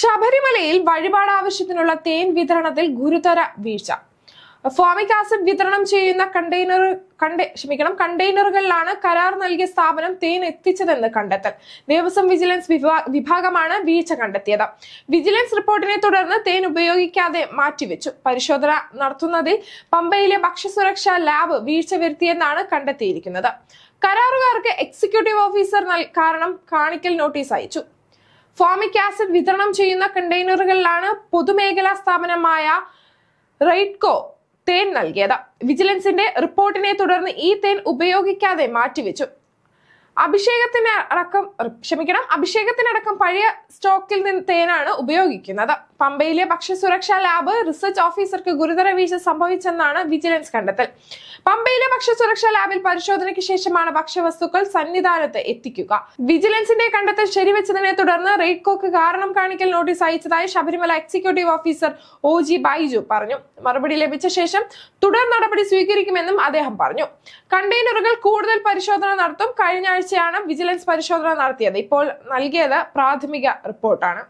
ശബരിമലയിൽ വഴിപാട് ആവശ്യത്തിനുള്ള തേൻ വിതരണത്തിൽ ഗുരുതര വീഴ്ച. ഫോമിക് ആസിഡ് വിതരണം ചെയ്യുന്ന കണ്ടെയ്നർ കണ്ടെ ക്ഷമിക്കണം കണ്ടെയ്നറുകളിലാണ് കരാർ നൽകിയ സ്ഥാപനം തേൻ എത്തിച്ചതെന്ന് കണ്ടെത്തൽ. ദേവസ്വം വിജിലൻസ് വിഭാഗമാണ് വീഴ്ച കണ്ടെത്തിയത്. വിജിലൻസ് റിപ്പോർട്ടിനെ തുടർന്ന് തേൻ ഉപയോഗിക്കാതെ മാറ്റിവെച്ചു. പരിശോധന നടത്തുന്നതിൽ പമ്പയിലെ ഭക്ഷ്യസുരക്ഷാ ലാബ് വീഴ്ച വരുത്തിയെന്നാണ് കണ്ടെത്തിയിരിക്കുന്നത്. കരാറുകാർക്ക് എക്സിക്യൂട്ടീവ് ഓഫീസർ കാരണം കാണിക്കൽ നോട്ടീസ് അയച്ചു. ഫോമിക് ആസിഡ് വിതരണം ചെയ്യുന്ന കണ്ടെയ്നറുകളിലാണ് പൊതുമേഖലാ സ്ഥാപനമായ റൈറ്റ്കോ തേൻ നൽകിയത്. വിജിലൻസിന്റെ റിപ്പോർട്ടിനെ തുടർന്ന് ഈ തേൻ ഉപയോഗിക്കാതെ മാറ്റിവെച്ചു. അഭിഷേകത്തിന് അടക്കം ക്ഷമിക്കണം അഭിഷേകത്തിനടക്കം പഴയ സ്റ്റോക്കിൽ നിന്ന് തേനാണ് ഉപയോഗിക്കുന്നത്. പമ്പയിലെ ഭക്ഷ്യസുരക്ഷാ ലാബ് റിസർച്ച് ഓഫീസർക്ക് ഗുരുതര വീഴ്ച സംഭവിച്ചെന്നാണ് വിജിലൻസ് കണ്ടെത്തൽ. പമ്പയിലെ ഭക്ഷ്യസുരക്ഷാ ലാബിൽ പരിശോധനയ്ക്ക് ശേഷമാണ് ഭക്ഷ്യവസ്തുക്കൾ സന്നിധാനത്ത് എത്തിക്കുക. വിജിലൻസിന്റെ കണ്ടെത്തൽ ശരിവെച്ചതിനെ തുടർന്ന് റെയ്ഡ് കോക്ക് കാരണം കാണിക്കൽ നോട്ടീസ് അയച്ചതായി Sabarimala executive officer O G Baiju പറഞ്ഞു. മറുപടി ലഭിച്ച ശേഷം തുടർ നടപടി സ്വീകരിക്കുമെന്നും അദ്ദേഹം പറഞ്ഞു. കണ്ടെയ്നറുകൾ കൂടുതൽ പരിശോധന നടത്തും. കഴിഞ്ഞ ആഴ്ചയാണ് വിജിലൻസ് പരിശോധന നടത്തിയത്. ഇപ്പോൾ നൽകിയത് പ്രാഥമിക റിപ്പോർട്ടാണ്.